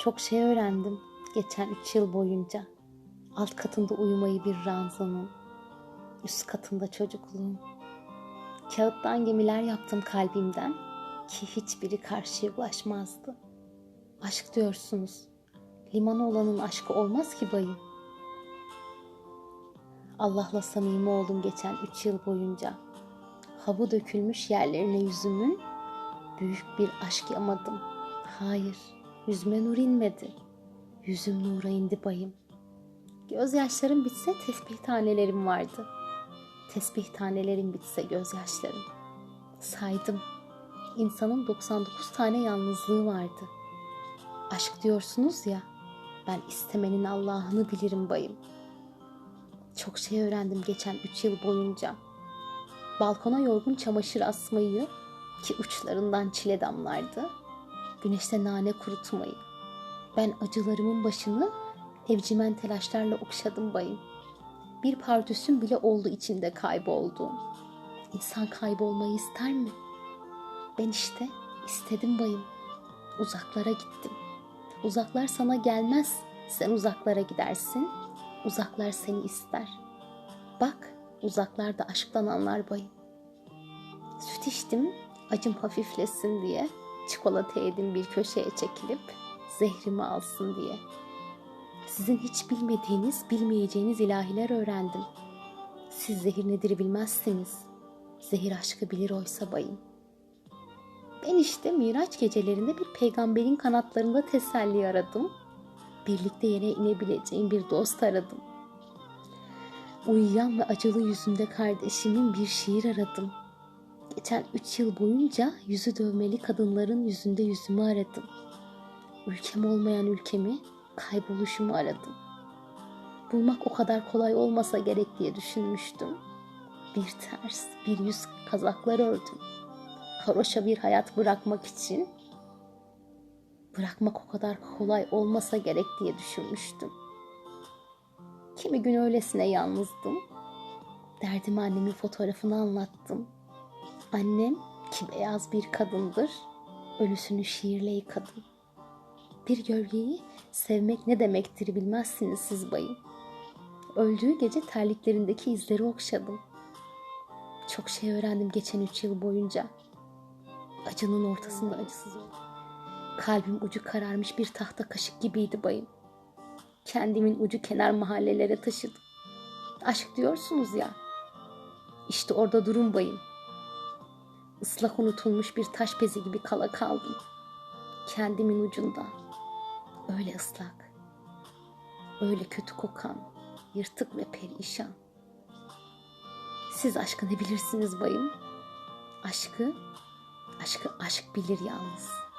Çok şey öğrendim geçen üç yıl boyunca. Alt katında uyumayı bir ranzanın, üst katında çocukluğum. Kağıttan gemiler yaptım kalbimden ki hiçbiri karşıya ulaşmazdı. Aşk diyorsunuz. Limanı olanın aşkı olmaz ki bayım. Allah'la samimi oldum geçen üç yıl boyunca. Hava dökülmüş yerlerine yüzümün büyük bir aşk yamadım. Hayır, yüzüme nur inmedi. Yüzüm nura indi bayım. Gözyaşlarım bitse tesbih tanelerim vardı. Tesbih tanelerim bitse gözyaşlarım. Saydım. İnsanın 99 tane yalnızlığı vardı. Aşk diyorsunuz ya, ben istemenin Allah'ını bilirim bayım. Çok şey öğrendim geçen üç yıl boyunca. Balkona yorgun çamaşır asmayı ki uçlarından çile damlardı. Güneşte nane kurutmayı. Ben acılarımın başını evcimen telaşlarla okşadım bayım. Bir pardüsüm bile oldu içinde kaybolduğum. İnsan kaybolmayı ister mi? Ben işte istedim bayım. Uzaklara gittim. Uzaklar sana gelmez. Sen uzaklara gidersin. Uzaklar seni ister. Bak uzaklarda aşktan anlar bayım. Süt içtim acım hafiflesin diye. Çikolata yedim bir köşeye çekilip zehrimi alsın diye. Sizin hiç bilmediğiniz, bilmeyeceğiniz ilahiler öğrendim. Siz zehir nedir bilmezsiniz. Zehir aşkı bilir oysa bayım. Ben işte Miraç gecelerinde bir peygamberin kanatlarında teselli aradım. Birlikte yere inebileceğim bir dost aradım. Uyuyan ve acılı yüzünde kardeşimin bir şiir aradım. Geçen üç yıl boyunca yüzü dövmeli kadınların yüzünde yüzümü aradım. Ülkem olmayan ülkemi, kayboluşumu aradım. Bulmak o kadar kolay olmasa gerek diye düşünmüştüm. Bir ters, bir yüz kazaklar ördüm. Haroşa bir hayat bırakmak için bırakmak o kadar kolay olmasa gerek diye düşünmüştüm. Kimi gün öylesine yalnızdım. Derdimi annemin fotoğrafını anlattım. Annem ki beyaz bir kadındır, ölüsünü şiirle yıkadım. Bir gölgeyi sevmek ne demektir bilmezsiniz siz bayım. Öldüğü gece terliklerindeki izleri okşadım. Çok şey öğrendim geçen üç yıl boyunca. Acının ortasında acısız oldum. Kalbim ucu kararmış bir tahta kaşık gibiydi bayım. Kendimin ucu kenar mahallelere taşıdım. Aşk diyorsunuz ya. İşte orada durun bayım. Islak unutulmuş bir taş bezi gibi kala kaldım. Kendimin ucunda. Öyle ıslak. Öyle kötü kokan, yırtık ve perişan. Siz aşkı ne bilirsiniz bayım? Aşkı, aşkı aşk bilir yalnız.''